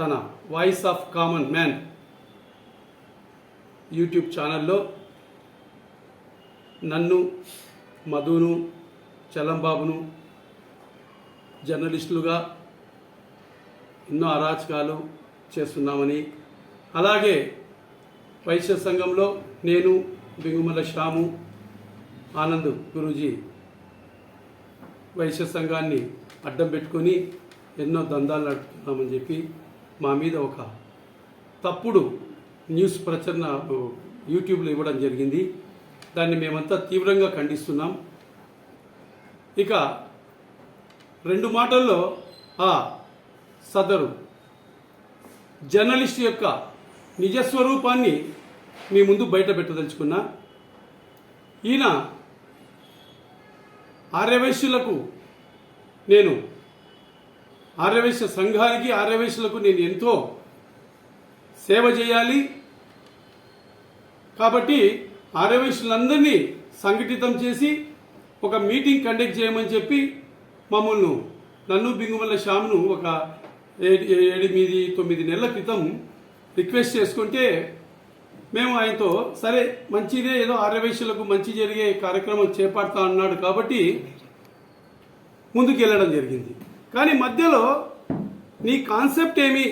తన voice of common man YouTube ఛానల్లో నన్ను మధును చలంబాబును జర్నలిస్టులుగా ఎన్నో అరాచకాలు చేస్తున్నామని అలాగే వైశ్య సంఘంలో నేను బింగుమల శ్యాము ఆనంద్ గురూజీ వైశ్య సంఘాన్ని అడ్డం పెట్టుకొని ఎన్నో దందాలు నడుపుతున్నామని చెప్పి మా మీద ఒక తప్పుడు న్యూస్ ప్రచురణ యూట్యూబ్లో ఇవ్వడం జరిగింది. దాన్ని మేమంతా తీవ్రంగా ఖండిస్తున్నాం. ఇక రెండు మాటల్లో ఆ సదరు. జర్నలిస్ట్ యొక్క నిజస్వరూపాన్ని మీ ముందు బయట పెట్టదలుచుకున్నా. ఈయన ఆర్యవైశ్యులకు నేను ఆర్యవైశ్య సంఘానికి ఆర్యవైశ్యులకు నేను ఎంతో సేవ చేయాలి. కాబట్టి ఆర్యవైశ్యులందరినీ సంఘటితం చేసి ఒక మీటింగ్ కండక్ట్ చేయమని చెప్పి మమ్మల్ని నన్ను బింగుమల్ల శ్యామ్ను ఒక ఏడు ఎనిమిది తొమ్మిది నెలల క్రితం రిక్వెస్ట్ చేసుకుంటే మేము ఆయనతో సరే మంచిదే ఏదో ఆర్యవేశ్యులకు మంచి జరిగే కార్యక్రమం చేపడతా అన్నాడు కాబట్టి ముందుకు వెళ్ళడం జరిగింది. కానీ మధ్యలో నీ కాన్సెప్ట్ ఏమి?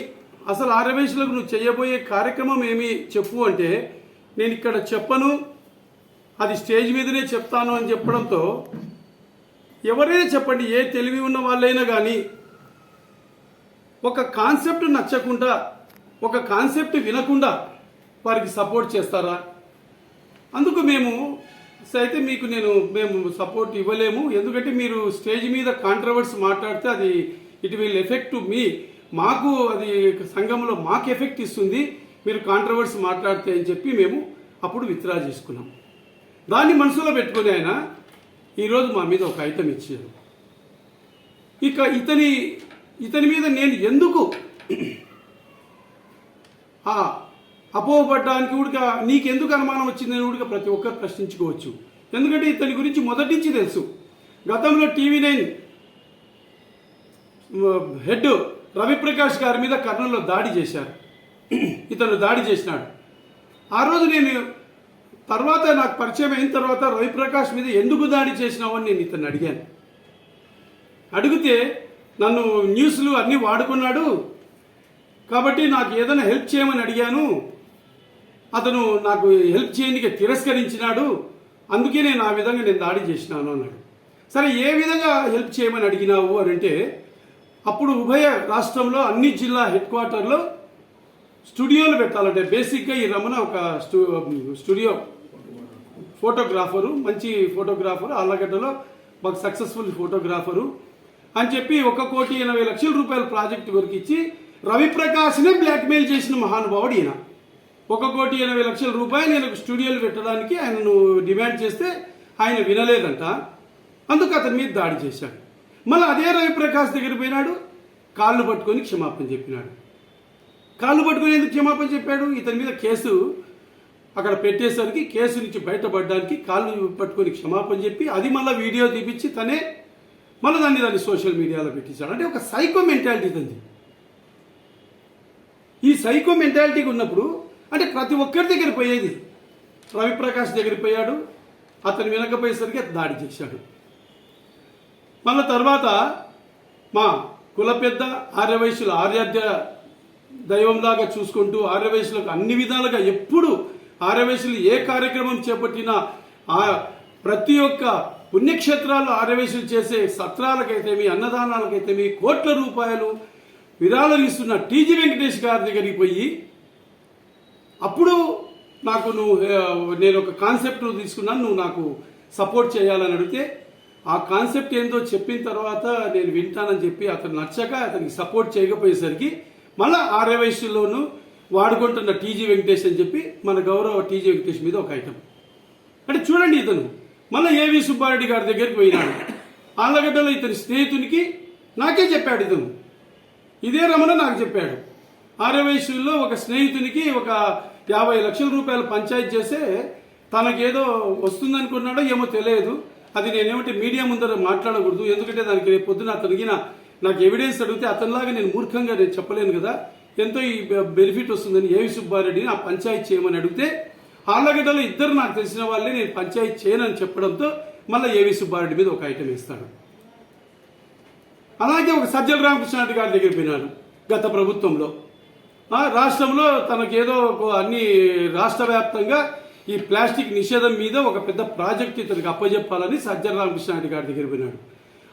అసలు ఆరవేశలకు నువ్వు చేయబోయే కార్యక్రమం ఏమి? చెప్పు అంటే నేను ఇక్కడ చెప్పను అది స్టేజ్ మీదనే చెప్తాను అని చెప్పడంతో ఎవరైనా చెప్పండి ఏ తెలివి ఉన్న వాళ్ళైనా కానీ ఒక కాన్సెప్ట్ నచ్చకుండా ఒక కాన్సెప్ట్ వినకుండా వారికి సపోర్ట్ చేస్తారా? అందుకు మేము అయితే మీకు నేను మేము సపోర్ట్ ఇవ్వలేము. ఎందుకంటే మీరు స్టేజ్ మీద కాంట్రవర్స్ మాట్లాడితే అది ఇట్ విల్ ఎఫెక్ట్ మీ మాకు అది సంఘంలో మాకు ఎఫెక్ట్ ఇస్తుంది. మీరు కాంట్రవర్స్ మాట్లాడితే అని చెప్పి మేము అప్పుడు విత్డ్రా చేసుకున్నాం. దాన్ని మనసులో పెట్టుకుని ఆయన ఈరోజు మా మీద ఒక ఐటమ్ ఇచ్చారు. ఇక ఇతని ఇతని మీద నేను ఎందుకు ఆ అపోహపడ్డానికి కూడా నీకెందుకు అనుమానం వచ్చిందని కూడా ప్రతి ఒక్కరు ప్రశ్నించుకోవచ్చు. ఎందుకంటే ఇతని గురించి మొదటి నుంచి తెలుసు. గతంలో టీవీ నైన్ హెడ్ రవిప్రకాష్ గారి మీద కర్నూలులో దాడి చేశారు. ఇతను దాడి చేసినాడు. ఆ రోజు నేను తర్వాత నాకు పరిచయం అయిన తర్వాత రవిప్రకాష్ మీద ఎందుకు దాడి చేసినావు అని నేను ఇతను అడిగాను. అడిగితే నన్ను న్యూస్లు అన్నీ వాడుకున్నాడు. కాబట్టి నాకు ఏదైనా హెల్ప్ చేయమని అడిగాను. అతను నాకు హెల్ప్ చేయడానికి తిరస్కరించినాడు. అందుకే నేను ఆ విధంగా నేను దాడి చేసినాను అన్నాడు. సరే ఏ విధంగా హెల్ప్ చేయమని అడిగినావు అని అంటే అప్పుడు ఉభయ రాష్ట్రంలో అన్ని జిల్లా హెడ్ క్వార్టర్లో స్టూడియోలు పెట్టాలంటే బేసిక్గా ఈ రమణ ఒక స్టూ స్టూడియో ఫోటోగ్రాఫరు మంచి ఫోటోగ్రాఫరు ఆళ్ళగడ్డలో మాకు సక్సెస్ఫుల్ ఫోటోగ్రాఫరు అని చెప్పి ఒక కోటి ఎనభై లక్షల రూపాయల ప్రాజెక్ట్ వరకు ఇచ్చి రవిప్రకాష్నే బ్లాక్మెయిల్ చేసిన మహానుభావుడు ఈయన. ఒక కోటి ఎనభై లక్షల రూపాయలు నేను స్టూడియోలు పెట్టడానికి ఆయనను డిమాండ్ చేస్తే ఆయన వినలేదంట. అందుకు అతని మీద దాడి చేశాడు. మళ్ళీ అదే రవిప్రకాష్ దగ్గర పోయినాడు కాళ్ళు పట్టుకొని క్షమాపణ చెప్పినాడు. కాళ్ళు పట్టుకొని ఎందుకు క్షమాపణ చెప్పాడు? ఇతని మీద కేసు అక్కడ పెట్టేసరికి కేసు నుంచి బయటపడడానికి కాళ్ళు పట్టుకొని క్షమాపణ చెప్పి అది మళ్ళీ వీడియో తీపిచ్చి తనే మళ్ళీ దాన్ని దాన్ని సోషల్ మీడియాలో పెట్టించాడు. అంటే ఒక సైకో మెంటాలిటీ తంది ఈ సైకో మెంటాలిటీకి ఉన్నప్పుడు అంటే ప్రతి ఒక్కరి దగ్గర పోయేది. రవిప్రకాష్ దగ్గర పోయాడు. అతను వినకపోయేసరికి దాడి చేశాడు. మళ్ళీ తర్వాత మా కుల పెద్ద ఆర్యవైశ్యుల ఆర్యాధ్య దైవంలాగా చూసుకుంటూ ఆర్యవైశ్యులకు అన్ని విధాలుగా ఎప్పుడు ఆర్యవైశ్యులు ఏ కార్యక్రమం చేపట్టినా ఆ ప్రతి ఒక్క పుణ్యక్షేత్రాలు ఆర్యవైశ్యులు చేసే సత్రాలకైతేమి అన్నదానాలకైతేమి కోట్ల రూపాయలు విరాళం ఇస్తున్న టీజీ వెంకటేష్ గారి దగ్గరికి పోయి అప్పుడు నాకు నువ్వు నేను ఒక కాన్సెప్ట్ తీసుకున్నాను నువ్వు నాకు సపోర్ట్ చేయాలని అడిగితే ఆ కాన్సెప్ట్ ఏందో చెప్పిన తర్వాత నేను వింటానని చెప్పి అతను నచ్చక అతనికి సపోర్ట్ చేయకపోయేసరికి మళ్ళా వయసులోనూ వాడుకుంటున్న టీజీ వెంకటేష్ అని చెప్పి మన గౌరవ టీజీ వెంకటేష్ మీద ఒక ఐటమ్ అంటే చూడండి ఇతను. మళ్ళీ ఏవి సుబ్బారెడ్డి గారి దగ్గరికి పోయినాడు. ఆళ్ళగడ్డలో ఇతని స్నేహితునికి నాకే చెప్పాడు ఇతను. ఇదే రమణ నాకు చెప్పాడు. ఆర్యవైశ్యుల్లో ఒక స్నేహితునికి ఒక యాభై లక్షల రూపాయలు పంచాయతీ చేస్తే తనకేదో వస్తుందనుకున్నాడో ఏమో తెలియదు. అది నేనేమంటే మీడియా ముందర మాట్లాడకూడదు. ఎందుకంటే దానికి రేపు పొద్దున అతనికి నాకు ఎవిడెన్స్ అడిగితే అతనిలాగా నేను మూర్ఖంగా నేను చెప్పలేను కదా. ఎంతో ఈ బెనిఫిట్ వస్తుందని ఏవి సుబ్బారెడ్డిని ఆ పంచాయతీ చేయమని అడిగితే ఆళ్ళగడ్డలో ఇద్దరు నాకు తెలిసిన వాళ్ళే నేను పంచాయతీ చేయనని చెప్పడంతో మళ్ళీ ఏవి సుబ్బారెడ్డి మీద ఒక ఐటెం ఇస్తాడు అలాగే ఒక సజ్జల రామకృష్ణారెడ్డి గారి దగ్గర పోయినాడు గత ప్రభుత్వంలో. రాష్ట్రంలో తనకేదో ఒక అన్ని రాష్ట్ర వ్యాప్తంగా ఈ ప్లాస్టిక్ నిషేధం మీద ఒక పెద్ద ప్రాజెక్ట్ ఇతనికి అప్పజెప్పాలని సజ్జల రామకృష్ణారెడ్డి గారి దగ్గర పోయినాడు.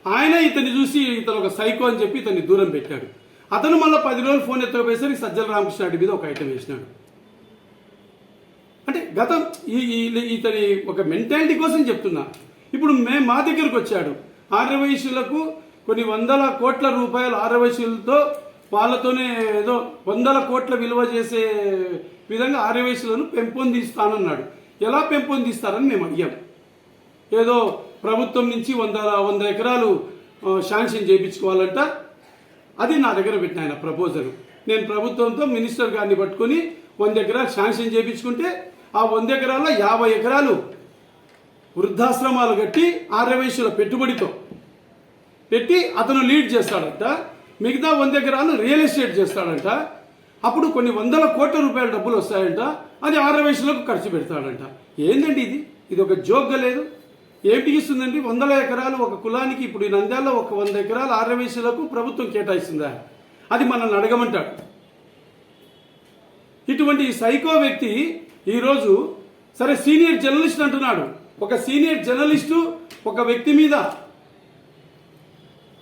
ఆయన ఇతన్ని చూసి ఇతను ఒక సైకో అని చెప్పి ఇతన్ని దూరం పెట్టాడు. అతను మళ్ళీ పది రోజులు ఫోన్ ఎత్తకపోయేసరికి సజ్జల రామకృష్ణారెడ్డి మీద ఒక ఐటమ్ వేసినాడు. అంటే గతం ఈ ఇతని ఒక మెంటాలిటీ కోసం చెప్తున్నా. ఇప్పుడు మే మా దగ్గరకు వచ్చాడు. ఆర్యవైశ్యులకు కొన్ని వందల కోట్ల రూపాయలు ఆర్యవైశ్యులతో వాళ్ళతోనే ఏదో వందల కోట్ల విలువ చేసే విధంగా ఆర్యవైశ్యులను పెంపొందిస్తానన్నాడు. ఎలా పెంపొందిస్తారని మేము అడిగాం. ఏదో ప్రభుత్వం నుంచి వంద వంద ఎకరాలు శాంక్షన్ చేయించుకోవాలంట. అది నా దగ్గర పెట్టిన ఆయన ప్రపోజల్. నేను ప్రభుత్వంతో మినిస్టర్ గారిని పట్టుకొని వంద ఎకరాలు శాంక్షన్ చేయించుకుంటే ఆ వంద ఎకరాల్లో యాభై ఎకరాలు వృద్ధాశ్రమాలు కట్టి ఆర్యవైశ్యుల పెట్టుబడితో పెట్టి అతను లీడ్ చేస్తాడంట. మిగతా వంద ఎకరాలు రియల్ ఎస్టేట్ చేస్తాడంట. అప్పుడు కొన్ని వందల కోట్ల రూపాయల డబ్బులు వస్తాయంట. అది ఆర్యవైశ్యులకు ఖర్చు పెడతాడంట. ఏంటండి ఇది? ఇది ఒక జోక్గా లేదు. ఏమిటి ఇస్తుందండి వందల ఎకరాలు ఒక కులానికి ఇప్పుడు ఈ నంద్యాలలో ఒక వంద ఎకరాలు ఆర్యవైశ్యులకు ప్రభుత్వం కేటాయిస్తుందా? అది మనల్ని అడగమంటాడు. ఇటువంటి ఈ సైకో వ్యక్తి ఈరోజు సరే సీనియర్ జర్నలిస్ట్ అంటున్నాడు. ఒక సీనియర్ జర్నలిస్టు ఒక వ్యక్తి మీద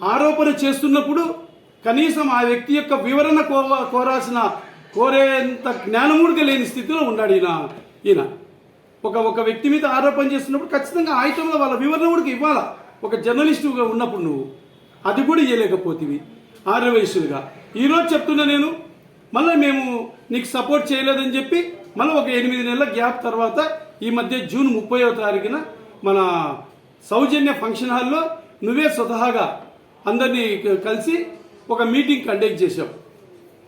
ఆరోపణ చేస్తున్నప్పుడు కనీసం ఆ వ్యక్తి యొక్క వివరణ కో- కోరాల్సిన కోరేంత జ్ఞానమూడిక లేని స్థితిలో ఉన్నాడు ఈయన. ఈయన ఒక ఒక వ్యక్తి మీద ఆరోపణ చేస్తున్నప్పుడు ఖచ్చితంగా ఆ ఐటంలో వాళ్ళ వివరణ కూడా ఇవ్వాలా? ఒక జర్నలిస్టుగా ఉన్నప్పుడు నువ్వు. అది కూడా ఇవ్వలేకపోతివి ఆర్య వయసులుగా ఈరోజు చెప్తున్నా నేను మళ్ళీ మేము నీకు సపోర్ట్ చేయలేదని చెప్పి మళ్ళీ ఒక ఎనిమిది నెలల గ్యాప్ తర్వాత ఈ మధ్య జూన్ ముప్పైవ తారీఖున మన సౌజన్య ఫంక్షన్ హాల్లో నువ్వే స్వతహాగా అందరినీ కలిసి ఒక మీటింగ్ కండక్ట్ చేశాం.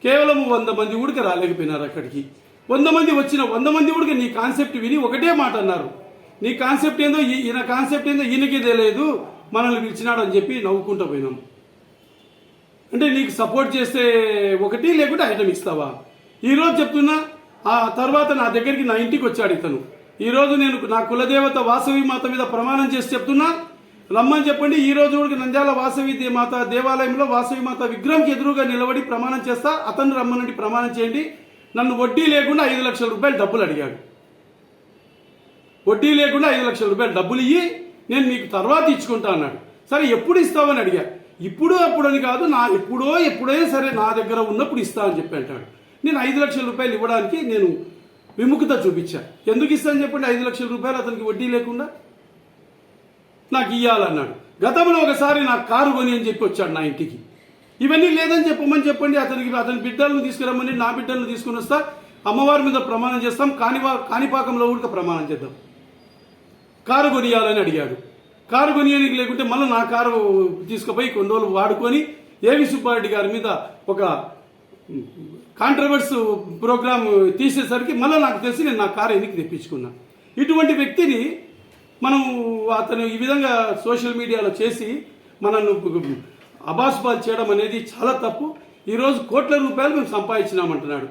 కేవలం వంద మంది ఉడిక రాలేకపోయినారు అక్కడికి. వంద మంది వచ్చిన వంద మంది ఉడిక నీ కాన్సెప్ట్ విని ఒకటే మాట అన్నారు. నీ కాన్సెప్ట్ ఏందో ఈయన కాన్సెప్ట్ ఏందో ఈయనకి తెలియదు మనల్ని పిలిచినాడు అని చెప్పి నవ్వుకుంటూ పోయినాం. అంటే నీకు సపోర్ట్ చేస్తే ఒకటి లేకుంటే ఐటమ్ ఇస్తావా? ఈరోజు చెప్తున్నా ఆ తర్వాత నా దగ్గరికి నా ఇంటికి వచ్చాడు ఇతను. ఈరోజు నేను నా కులదేవత వాసవి మాత మీద ప్రమాణం చేసి చెప్తున్నా రమ్మని చెప్పండి. ఈ రోజు కూడా నంద్యాల వాసవి మాత దేవాలయంలో వాసవి మాత విగ్రహంకి ఎదురుగా నిలబడి ప్రమాణం చేస్తా అతను రమ్మనండి ప్రమాణం చేయండి. నన్ను వడ్డీ లేకుండా ఐదు లక్షల రూపాయలు డబ్బులు అడిగాడు. వడ్డీ లేకుండా ఐదు లక్షల రూపాయలు డబ్బులు ఇయ్యి నేను మీకు తర్వాత ఇచ్చుకుంటా అన్నాడు. సరే ఎప్పుడు ఇస్తావని అడిగా. ఇప్పుడు అప్పుడని కాదు నా ఎప్పుడో ఎప్పుడైనా సరే నా దగ్గర ఉన్నప్పుడు ఇస్తా అని చెప్పి అంటాడు. నేను ఐదు లక్షల రూపాయలు ఇవ్వడానికి నేను విముఖత చూపించాను ఎందుకు ఇస్తాను చెప్పండి? ఐదు లక్షల రూపాయలు అతనికి వడ్డీ లేకుండా? నాకు ఇయ్యాలన్నాడు. గతంలో ఒకసారి నాకు కారు కొని అని చెప్పి వచ్చాడు నా ఇంటికి. ఇవన్నీ లేదని చెప్పమని చెప్పండి అతనికి అతని బిడ్డలను తీసుకురమ్మని నా బిడ్డలను తీసుకుని వస్తా అమ్మవారి మీద ప్రమాణం చేస్తాం కానిపా కాణిపాకంలో కూడా ప్రమాణం చేద్దాం. కారు కొనియాలని అడిగాడు. కారు కొనియడానికి లేకుంటే మళ్ళీ నా కారు తీసుకుపోయి కొన్ని రోజులు వాడుకొని ఏవి సుబ్బారెడ్డి గారి మీద ఒక కాంట్రవర్స్ ప్రోగ్రామ్ తీసేసరికి మళ్ళీ నాకు తెలిసి నేను నా కారు ఎందుకు తెప్పించుకున్నా. ఇటువంటి వ్యక్తిని మనం అతను ఈ విధంగా సోషల్ మీడియాలో చేసి మనల్ని అబాస్బాల్ చేయడం అనేది చాలా తప్పు. ఈరోజు కోట్ల రూపాయలు మేము సంపాదించినామంటున్నాడు.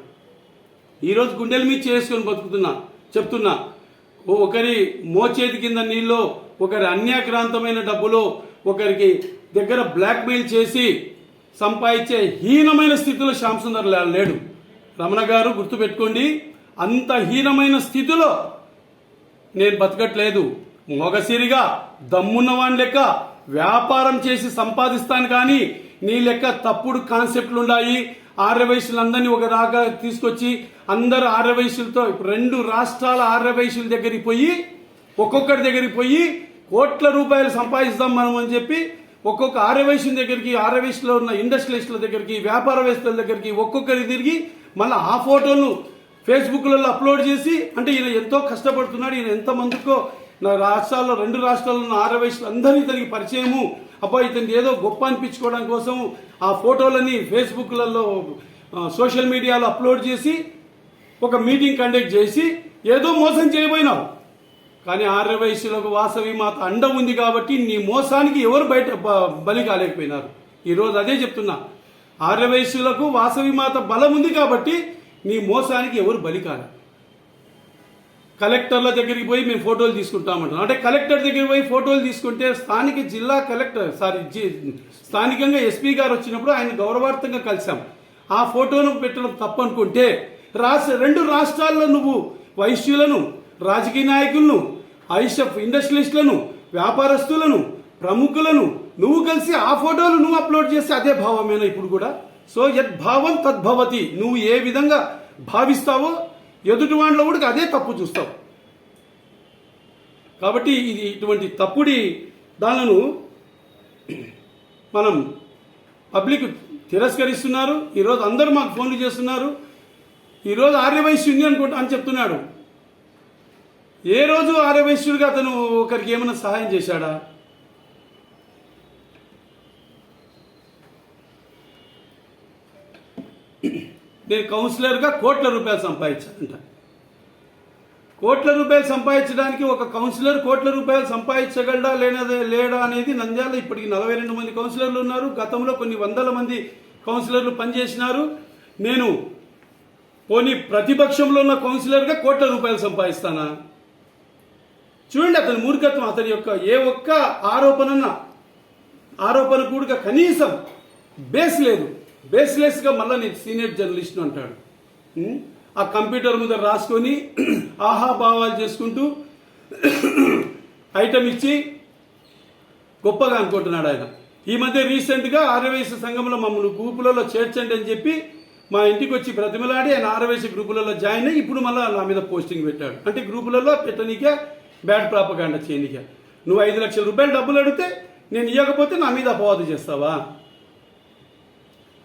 ఈరోజు గుండెల మీద చేసుకొని బతుకుతున్నా చెప్తున్నా ఒకరి మోచేతి కింద నీళ్ళు ఒకరి అన్యాక్రాంతమైన డబ్బులు ఒకరికి దగ్గర బ్లాక్మెయిల్ చేసి సంపాదించే హీనమైన స్థితిలో శ్యామ్ సుందర్ లాల్ లేడు. రమణ గారు గుర్తుపెట్టుకోండి అంత హీనమైన స్థితిలో నేను బతకట్లేదు. మొగసిరిగా దమ్మున్నవాని లెక్క వ్యాపారం చేసి సంపాదిస్తాను కానీ నీ లెక్క తప్పుడు కాన్సెప్ట్లు ఉన్నాయి ఆర్య ఒక రాగా తీసుకొచ్చి అందరు ఆర్య వయసులతో ఇప్పుడు రెండు రాష్ట్రాల ఆర్య వయసుల దగ్గరికి పోయి ఒక్కొక్కరి దగ్గరికి పోయి కోట్ల రూపాయలు సంపాదిస్తాం మనం అని చెప్పి ఒక్కొక్క ఆర్యవైశ్యుల దగ్గరికి ఆర్యవైశ్యులో ఉన్న ఇండస్ట్రియలిస్టుల దగ్గరికి వ్యాపారవేత్తల దగ్గరికి ఒక్కొక్కరి తిరిగి మళ్ళీ ఆ ఫోటోలు ఫేస్బుక్లలో అప్లోడ్ చేసి అంటే ఈయన ఎంతో కష్టపడుతున్నాడు ఈయన ఎంతమందికో రాష్ట్రాల్లో రెండు రాష్ట్రాల్లో ఉన్న ఆర్యవైశ్యులు అందరినీ ఇతనికి పరిచయము. అబ్బాయి ఇతనికి ఏదో గొప్ప అనిపించుకోవడం కోసం ఆ ఫోటోలని ఫేస్బుక్లలో సోషల్ మీడియాలో అప్లోడ్ చేసి ఒక మీటింగ్ కండక్ట్ చేసి ఏదో మోసం చేయబోయినావు. కానీ ఆర్య వయసులకు వాసవి మాత అండ ఉంది కాబట్టి నీ మోసానికి ఎవరు బయట బలి కాలేకపోయినారు. ఈరోజు అదే చెప్తున్నా. వయసులకు వాసవి మాత బలం ఉంది కాబట్టి నీ మోసానికి ఎవరు బలి కాలేదు కలెక్టర్ల దగ్గరికి పోయి మేము ఫోటోలు తీసుకుంటామంటాం అంటే కలెక్టర్ దగ్గరికి పోయి ఫోటోలు తీసుకుంటే స్థానిక జిల్లా కలెక్టర్ సారీ జి- స్థానికంగా ఎస్పీ గారు వచ్చినప్పుడు ఆయన గౌరవార్థంగా కలిసాం ఆ ఫోటోను పెట్టడం తప్పనుకుంటే రాష్ట్ర రెండు రాష్ట్రాల్లో నువ్వు వైశ్యులను రాజకీయ నాయకులను ఐషఫ్ ఇండస్ట్రియలిస్టులను వ్యాపారస్తులను ప్రముఖులను నువ్వు కలిసి ఆ ఫోటోలు నువ్వు అప్లోడ్ చేస్తే అదే భావమేనా ఇప్పుడు కూడా? సో యద్భావం తద్భవతి నువ్వు ఏ విధంగా భావిస్తావో ఎదుటి వాళ్ళలో కూడా అదే తప్పు చూస్తావు. కాబట్టి ఇది ఇటువంటి తప్పుడి దానిలను మనం పబ్లిక్ తిరస్కరిస్తున్నారు. ఈరోజు అందరూ మాకు ఫోన్లు చేస్తున్నారు. ఈరోజు ఆర్యవైశ్య ఉంది అనుకుంటా అని చెప్తున్నాడు. ఏ రోజు ఆర్యవైశ్యుడిగా అతను ఒకరికి ఏమైనా సహాయం చేశాడా? నేను కౌన్సిలర్గా కోట్ల రూపాయలు సంపాదించానంట. కోట్ల రూపాయలు సంపాదించడానికి ఒక కౌన్సిలర్ కోట్ల రూపాయలు సంపాదించగలడా లేనదే లేడా అనేది నంద్యాల ఇప్పటికి నలభై రెండు మంది కౌన్సిలర్లు ఉన్నారు. గతంలో కొన్ని వందల మంది కౌన్సిలర్లు పనిచేసినారు. నేను పోనీ ప్రతిపక్షంలో ఉన్న కౌన్సిలర్గా కోట్ల రూపాయలు సంపాదిస్తానా? చూడండి అతని మూర్ఖత్వం అతని యొక్క ఏ ఒక్క ఆరోపణన్న ఆరోపణ కూడా కనీసం బేస్ లేదు. బేస్లెస్గా మళ్ళీ నేను సీనియర్ జర్నలిస్ట్ అంటాడు. ఆ కంప్యూటర్ ముందర రాసుకొని ఆహాభావాలు చేసుకుంటూ ఐటమ్ ఇచ్చి గొప్పగా అనుకుంటున్నాడు ఆయన. ఈ మధ్య రీసెంట్గా ఆర్యవైశ్య సంఘంలో మమ్మల్ని గ్రూపులలో చేర్చండి అని చెప్పి మా ఇంటికి వచ్చి ప్రతిమలాడి ఆయన ఆర్యవైశ్య గ్రూపులలో జాయిన్ అయ్యి ఇప్పుడు మళ్ళీ నా మీద పోస్టింగ్ పెట్టాడు. అంటే గ్రూపులలో పెట్టనీకే బ్యాడ్ ప్రాపగాండ చేయనికే. నువ్వు ఐదు లక్షల రూపాయలు డబ్బులు అడిగితే నేను ఇవ్వకపోతే నా మీద అపవాదు చేస్తావా?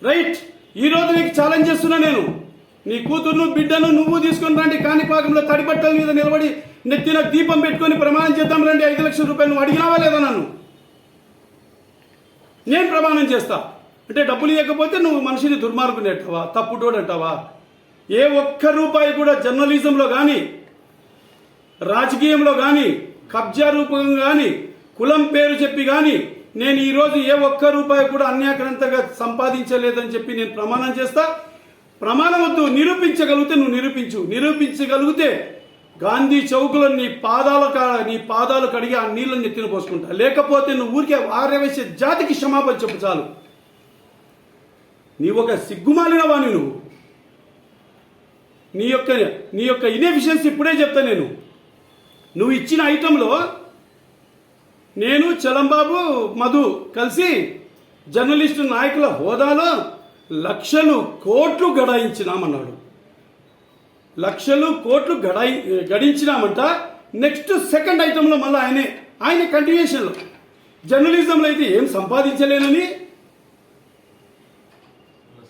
రైట్ ఈ రోజు నీకు ఛాలెంజ్ చేస్తున్నా నేను. నీ కూతుర్ను బిడ్డను నువ్వు తీసుకొని రండి. కాణిపాకంలో తడిబట్టల మీద నిలబడి నెత్తిన దీపం పెట్టుకొని ప్రమాణం చేద్దాం రండి. ఐదు లక్షల రూపాయలు నువ్వు అడిగినావా లేదా నన్ను? నేను ప్రమాణం చేస్తా. అంటే డబ్బులు ఇవ్వకపోతే నువ్వు మనిషిని దుర్మార్గుని అంటావా? తప్పుటోడు అంటావా? ఏ ఒక్క రూపాయి కూడా జర్నలిజంలో కానీ రాజకీయంలో కానీ కబ్జా రూపంగా కానీ కులం పేరు చెప్పి కానీ నేను ఈరోజు ఏ ఒక్క రూపాయి కూడా అన్యాక్రాంతంగా సంపాదించలేదని చెప్పి నేను ప్రమాణం చేస్తా. ప్రమాణం వద్దు నిరూపించగలిగితే నువ్వు నిరూపించు. నిరూపించగలిగితే గాంధీ చౌకులో నీ పాదాల కా- నీ పాదాలు కడిగి ఆ నీళ్ళని నెత్తిన పోసుకుంటా. లేకపోతే నువ్వు ఊరికే ఆర్యవేసే జాతికి క్షమాపణ చెప్పు చాలు. నీ ఒక సిగ్గుమాలినవాణి నువ్వు నీ యొక్క నీ యొక్క ఇన్ఎఫిషియన్సీ ఇప్పుడే చెప్తా నేను. నువ్వు ఇచ్చిన ఐటెంలో నేను చలంబాబు మధు కలిసి జర్నలిస్టు నాయకుల హోదాలో లక్షలు కోట్లు గడాయించినామన్నాడు. లక్షలు కోట్లు గడాయి గడించినామంట. నెక్స్ట్ సెకండ్ ఐటెంలో మళ్ళీ ఆయనే ఆయన కంటిన్యూషన్లో జర్నలిజంలో అయితే ఏం సంపాదించలేనని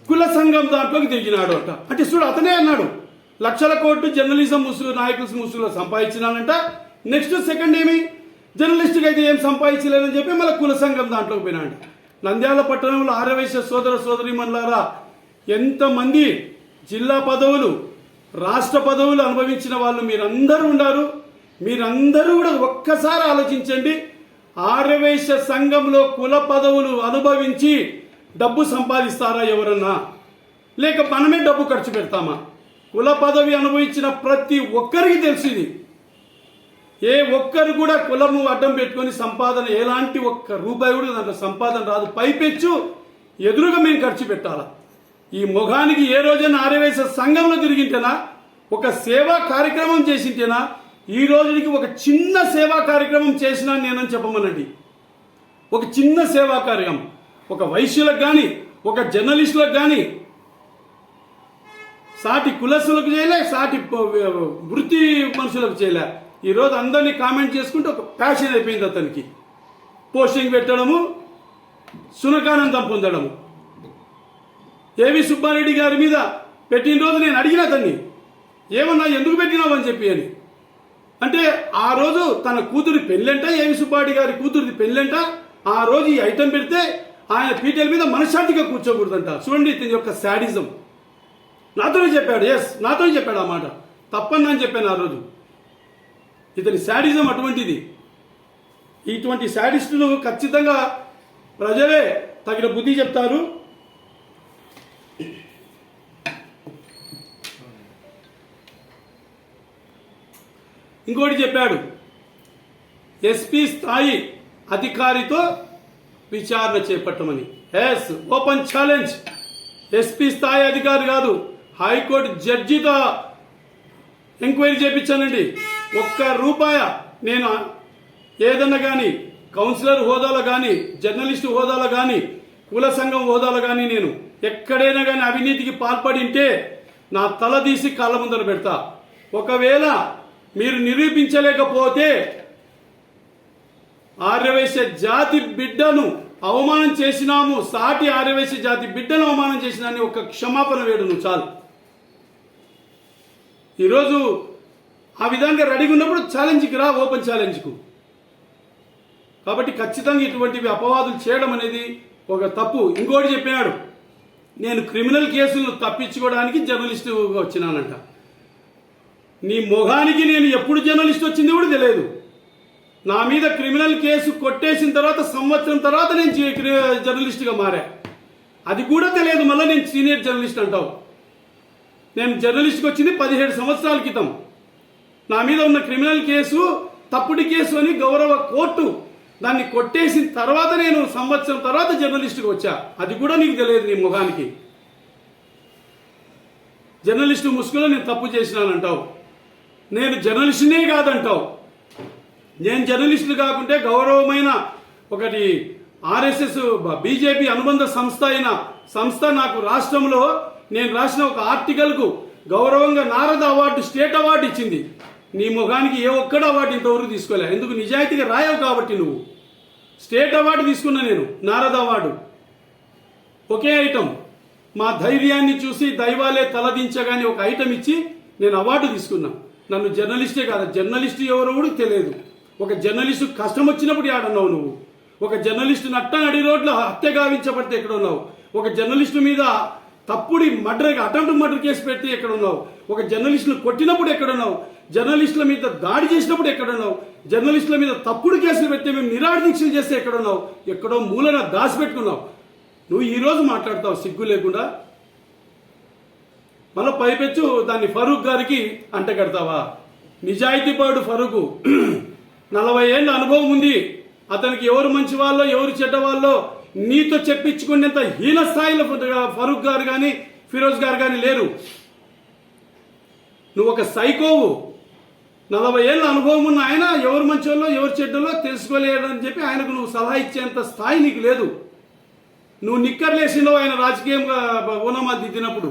కుల సంఘం దాంట్లోకి దిగినాడు అంట. అంటే చూడు అతనే అన్నాడు. లక్షల కోట్లు జర్నలిజం ముసుగు నాయకులు ముసుగులో సంపాదించినానంట. నెక్స్ట్ సెకండ్ ఏమి? జర్నలిస్ట్కి అయితే ఏం సంపాదించలేదని చెప్పి మళ్ళీ కుల సంఘం దాంట్లోకి పోయినాడు. నంద్యాల పట్టణంలో ఆర్యవైశ్య సోదర సోదరి ఎంతమంది జిల్లా పదవులు రాష్ట్ర పదవులు అనుభవించిన వాళ్ళు మీరందరూ ఉన్నారు మీరందరూ కూడా ఒక్కసారి ఆలోచించండి ఆర్యవేశ సంఘంలో కుల పదవులు అనుభవించి డబ్బు సంపాదిస్తారా ఎవరన్నా? లేక మనమే డబ్బు ఖర్చు పెడతామా? కుల పదవి అనుభవించిన ప్రతి ఒక్కరికి తెలిసింది. ఏ ఒక్కరు కూడా కులము అడ్డం పెట్టుకొని సంపాదన ఎలాంటి ఒక్క రూపాయి కూడా దాంట్లో సంపాదన రాదు. పైపెచ్చు ఎదురుగా మేము ఖర్చు పెట్టాలా? ఈ ముఖానికి ఏ రోజైనా ఆర్యవేశ సంఘంలో తిరిగింటేనా ఒక సేవా కార్యక్రమం చేసింటేనా ఈ రోజుకి ఒక చిన్న సేవా కార్యక్రమం చేసినా నేనని చెప్పమనండి. ఒక చిన్న సేవా కార్యక్రమం ఒక వైశ్యులకు కానీ ఒక జర్నలిస్టులకు కానీ సాటి కులసులకు చేయలే సాటి వృత్తి మనుషులకు చేయలే. ఈరోజు అందరినీ కామెంట్ చేసుకుంటే ఒక ప్యాషన్ అయిపోయింది అతనికి. పోస్టింగ్ పెట్టడము సునకానందం పొందడము. ఏవి సుబ్బారెడ్డి గారి మీద పెట్టిన రోజు నేను అడిగిన అతన్ని ఏమన్నా ఎందుకు పెట్టినావు? అని చెప్పి అని. అంటే ఆ రోజు తన కూతురి పెళ్ళంట ఏవి సుబ్బారెడ్డి గారి కూతురిది పెళ్ళంట ఆ రోజు ఈ ఐటెం పెడితే ఆయన పీటల మీద మనశ్శాంతిగా కూర్చోకూడదంట. చూడండి ఇతని యొక్క శాడిజం. నాతోనే చెప్పాడు ఎస్ నాతోనే చెప్పాడు ఆ మాట. తప్పని నేను చెప్పాను ఆ రోజు. ఇతని శాడిజం అటువంటిది. ఇటువంటి శాడిస్టులు ఖచ్చితంగా ప్రజలే తగిన బుద్ధి చెప్తారు. ఇంకోటి చెప్పాడు. ఎస్పీ స్థాయి అధికారితో విచారణ చేపట్టమని. Yes open challenge. ఎస్పీ స్థాయి అధికారి కాదు హైకోర్టు జడ్జితో ఎంక్వైరీ చేపించానండి ఒక్క రూపాయ నేను ఏదన్నా కానీ కౌన్సిలర్ హోదాలో కానీ జర్నలిస్ట్ హోదాలో కానీ కుల సంఘం హోదాలో కానీ నేను ఎక్కడైనా కానీ అవినీతికి పాల్పడి ఉంటే నా తల తీసి కాళ్ళ ముందర పెడతా. ఒకవేళ మీరు నిరూపించలేకపోతే ఆర్యవైశ్య జాతి బిడ్డను అవమానం చేసినాము సాటి ఆర్యవైశ్య జాతి బిడ్డను అవమానం చేసినాని ఒక క్షమాపణ వేడు నువ్వు చాలు. ఈరోజు ఆ విధంగా రెడీగా ఉన్నప్పుడు ఛాలెంజ్కి రా ఓపెన్ ఛాలెంజ్కు. కాబట్టి ఖచ్చితంగా ఇటువంటివి అపవాదులు చేయడం అనేది ఒక తప్పు. ఇంకోటి చెప్పినాడు నేను క్రిమినల్ కేసులు తప్పించుకోవడానికి జర్నలిస్టుగా వచ్చినానంట. నీ మొఘానికి నేను ఎప్పుడు జర్నలిస్ట్ వచ్చింది కూడా తెలియదు. నా మీద క్రిమినల్ కేసు కొట్టేసిన తర్వాత సంవత్సరం తర్వాత నేను జర్నలిస్ట్గా మారా. అది కూడా తెలియదు మళ్ళీ నేను సీనియర్ జర్నలిస్ట్ అంటావు. నేను జర్నలిస్ట్కి వచ్చింది పదిహేడు సంవత్సరాల క్రితం. నా మీద ఉన్న క్రిమినల్ కేసు తప్పుడు కేసు అని గౌరవ కోర్టు దాన్ని కొట్టేసిన తర్వాత నేను సంవత్సరం తర్వాత జర్నలిస్ట్కి వచ్చా. అది కూడా నీకు తెలియదు నీ ముఖానికి. జర్నలిస్టు ముసుగులో నేను తప్పు చేసినానంటావు. నేను జర్నలిస్టునే కాదంటావు. నేను జర్నలిస్టులు కాకుంటే గౌరవమైన ఒకటి ఆర్ఎస్ఎస్ బీజేపీ అనుబంధ సంస్థ అయిన సంస్థ నాకు రాష్ట్రంలో నేను రాసిన ఒక ఆర్టికల్కు గౌరవంగా నారద అవార్డు స్టేట్ అవార్డు ఇచ్చింది. నీ ముఖానికి ఏ ఒక్కడ అవార్డు ఇంతవరకు తీసుకోలే. ఎందుకు? నిజాయితీగా రాయవు కాబట్టి నువ్వు. స్టేట్ అవార్డు తీసుకున్నా నేను. నారద అవార్డు. ఒకే ఐటమ్ మా ధైర్యాన్ని చూసి దైవాలే తలదించగానే ఒక ఐటమ్ ఇచ్చి నేను అవార్డు తీసుకున్నా. నన్ను జర్నలిస్టే కాదు జర్నలిస్ట్ ఎవరో కూడా తెలియదు. ఒక జర్నలిస్టు కష్టం వచ్చినప్పుడు ఆడున్నావు నువ్వు? ఒక జర్నలిస్టు నట్ట అడి రోడ్లో హత్య గావించబడితే ఎక్కడ ఉన్నావు ఒక జర్నలిస్టు మీద తప్పుడు మర్డర్ అటెంప్ట్ మర్డర్ కేసు పెడితే ఎక్కడ ఉన్నావు ఒక జర్నలిస్టును కొట్టినప్పుడు ఎక్కడ ఉన్నావు జర్నలిస్టుల మీద దాడి చేసినప్పుడు ఎక్కడ ఉన్నావు జర్నలిస్టుల మీద తప్పుడు కేసులు పెట్టి మేము నిరాడదీక్షలు చేస్తే ఎక్కడ ఉన్నావు ఎక్కడో మూలన దాచిపెట్టుకున్నావు. నువ్వు ఈరోజు మాట్లాడతావు సిగ్గు లేకుండా. మళ్ళీ పైపెచ్చు దాన్ని ఫరూక్ గారికి అంటగడతావా నిజాయితీపరుడు ఫరూక్. నలభై ఏళ్ళ అనుభవం ఉంది. అతనికి ఎవరు మంచి వాళ్ళో ఎవరు చెడ్డ వాళ్ళో నీతో చెప్పించుకునేంత హీన స్థాయిలో ఫరూక్ గారు కానీ ఫిరోజ్ గారు కానీ లేరు. నువ్వు ఒక సైకోవు. నలభై ఏళ్ళ అనుభవం ఉన్న ఆయన ఎవరు మంచోళ్ళో ఎవరు చెడ్డలో తెలుసుకోలేడని చెప్పి ఆయనకు నువ్వు సలహా ఇచ్చేంత స్థాయి నీకు లేదు. నువ్వు నిక్కర్లేసినావు ఆయన రాజకీయంగా ఓనమా దిద్దినప్పుడు.